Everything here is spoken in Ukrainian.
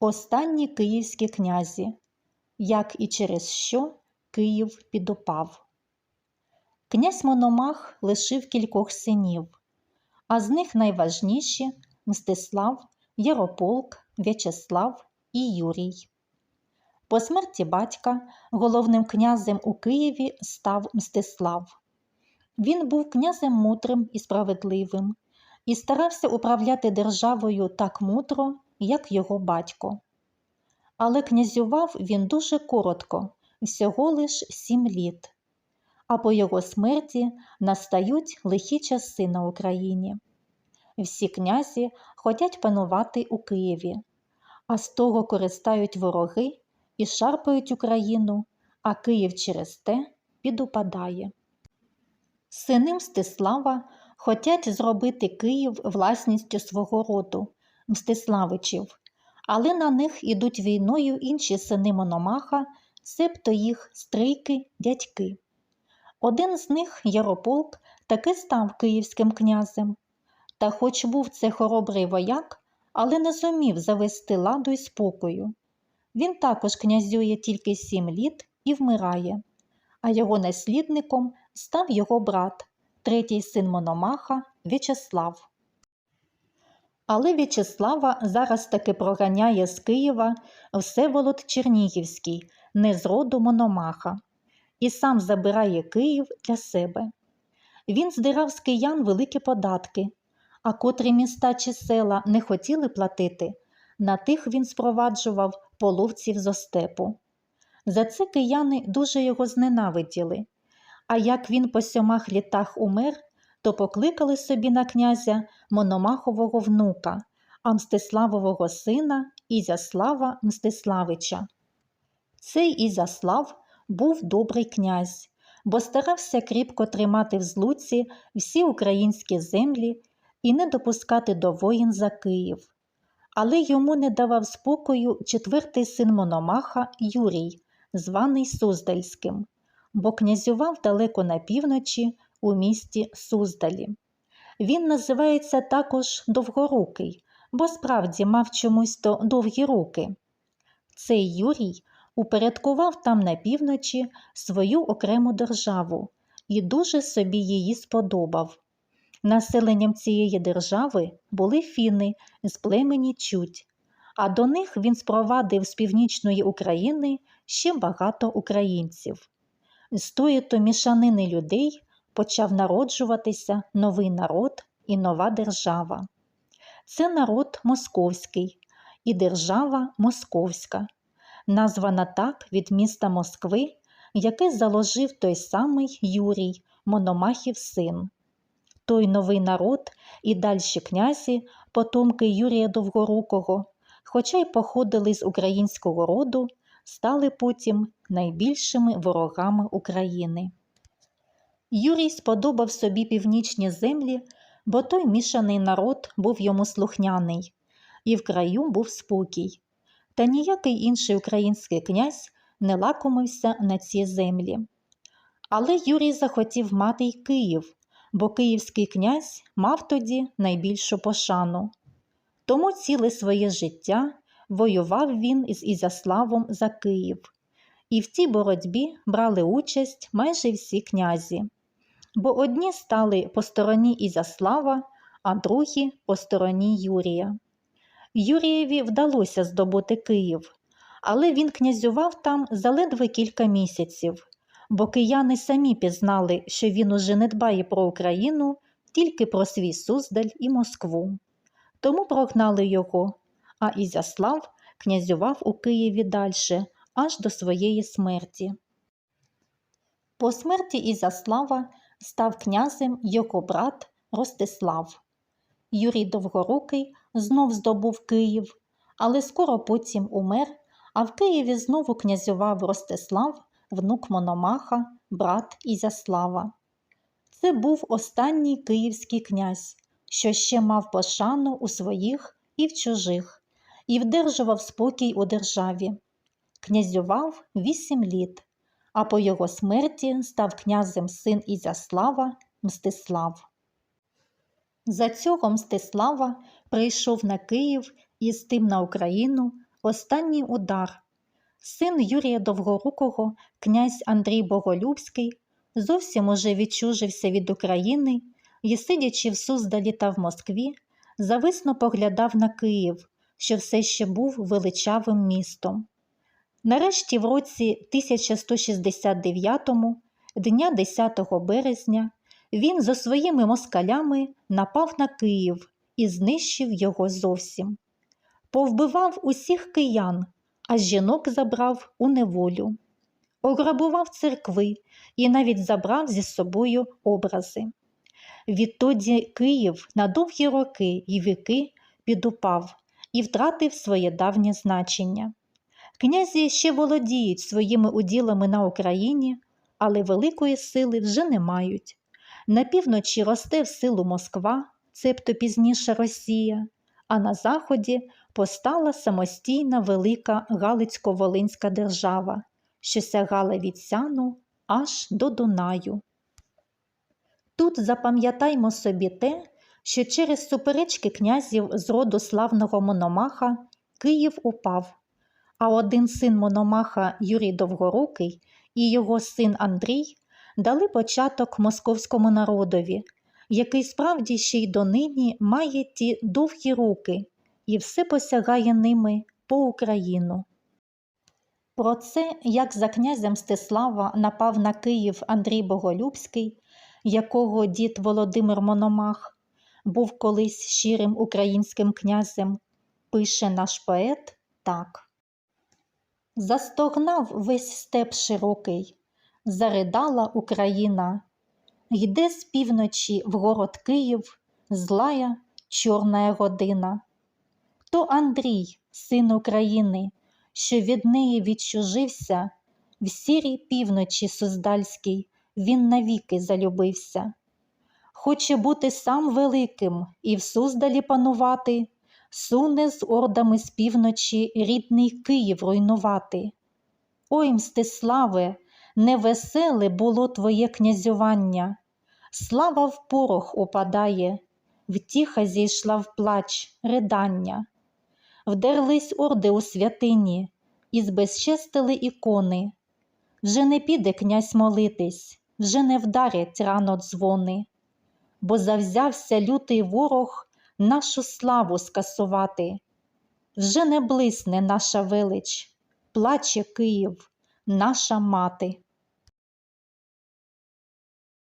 Останні київські князі, як і через що Київ підупав. Князь Мономах лишив кількох синів, а з них найважніші Мстислав, Ярополк, В'ячеслав і Юрій. По смерті батька головним князем у Києві став Мстислав. Він був князем мудрим і справедливим і старався управляти державою так мудро, як його батько. Але князював він дуже коротко, всього лиш сім літ, а по його смерті настають лихі часи на Україні. Всі князі хотять панувати у Києві, а з того користають вороги і шарпають Україну, а Київ через те підупадає. Сини Мстислава хотять зробити Київ власністю свого роду, Мстиславичів, але на них ідуть війною інші сини Мономаха, себто їх стрийки, дядьки. Один з них, Ярополк, таки став київським князем. Та хоч був це хоробрий вояк, але не зумів завести ладу й спокою. Він також князює тільки сім літ і вмирає, а його наслідником став його брат, третій син Мономаха В'ячеслав. Але В'ячеслава зараз таки проганяє з Києва Всеволод Чернігівський, не з роду Мономаха, і сам забирає Київ для себе. Він здирав з киян великі податки, а котрі міста чи села не хотіли платити, на тих він спроваджував половців з остепу. За це кияни дуже його зненавиділи. А як він по сьомах літах умер, то покликали собі на князя Мономахового внука, а Мстиславового сина Ізяслава Мстиславича. Цей Ізяслав був добрий князь, бо старався кріпко тримати в злуці всі українські землі і не допускати до воїн за Київ. Але йому не давав спокою четвертий син Мономаха Юрій, званий Суздальським, бо князював далеко на півночі у місті Суздалі. Він називається також Довгорукий, бо справді мав чомусь то довгі руки. Цей Юрій упорядкував там на півночі свою окрему державу і дуже собі її сподобав. Населенням цієї держави були фіни з племені Чуть, а до них він спровадив з північної України ще багато українців. З тої то мішанини людей почав народжуватися новий народ і нова держава. Це народ московський і держава московська, названа так від міста Москви, яке заложив той самий Юрій, Мономахів син. Той новий народ і дальші князі, потомки Юрія Довгорукого, хоча й походили з українського роду, стали потім найбільшими ворогами України. Юрій сподобав собі північні землі, бо той мішаний народ був йому слухняний, і в краю був спокій. Та ніякий інший український князь не лакомився на ці землі. Але Юрій захотів мати й Київ, бо київський князь мав тоді найбільшу пошану. Тому ціле своє життя воював він із Ізяславом за Київ, і в тій боротьбі брали участь майже всі князі. Бо одні стали по стороні Ізяслава, а другі по стороні Юрія. Юрієві вдалося здобути Київ, але він князював там заледве кілька місяців, бо кияни самі пізнали, що він уже не дбає про Україну, тільки про свій Суздаль і Москву. Тому прогнали його, а Ізяслав князював у Києві дальше, аж до своєї смерті. По смерті Ізяслава став князем його брат Ростислав. Юрій Довгорукий знов здобув Київ, але скоро потім умер, а в Києві знову князював Ростислав, внук Мономаха, брат Ізяслава. Це був останній київський князь, що ще мав пошану у своїх і в чужих, і вдержував спокій у державі. Князював вісім літ, а по його смерті став князем син Ізяслава Мстислав. За цього Мстислава прийшов на Київ і з тим на Україну останній удар. Син Юрія Довгорукого, князь Андрій Боголюбський, зовсім уже відчужився від України і, сидячи в Суздалі та в Москві, зависно поглядав на Київ, що все ще був величавим містом. Нарешті в році 1169-му, дня 10 березня, він зо своїми москалями напав на Київ і знищив його зовсім. Повбивав усіх киян, а жінок забрав у неволю. Ограбував церкви і навіть забрав зі собою образи. Відтоді Київ на довгі роки і віки підупав і втратив своє давнє значення. Князі ще володіють своїми уділами на Україні, але великої сили вже не мають. На півночі росте в силу Москва, цебто пізніше Росія, а на заході постала самостійна велика Галицько-Волинська держава, що сягала від Сяну аж до Дунаю. Тут запам'ятаймо собі те, що через суперечки князів з роду славного Мономаха Київ упав, а один син Мономаха Юрій Довгорукий і його син Андрій дали початок московському народові, який справді ще й донині має ті довгі руки і все посягає ними по Україну. Про це, як за князя Мстислава напав на Київ Андрій Боголюбський, якого дід Володимир Мономах був колись щирим українським князем, пише наш поет так. Застогнав весь степ широкий, заридала Україна, йде з півночі в город Київ злая чорна година. То Андрій, син України, що від неї відчужився, в сірій півночі Суздальській він навіки залюбився. Хоче бути сам великим і в Суздалі панувати, суне з ордами з півночі рідний Київ руйнувати. Ой, Мстиславе, невеселе було твоє князювання, слава в порох опадає, втіха зійшла в плач, ридання. Вдерлись орди у святині і збезчестили ікони. Вже не піде князь молитись, вже не вдарять рано дзвони, бо завзявся лютий ворог нашу славу скасувати. Вже не блисне наша велич, плаче Київ, наша мати.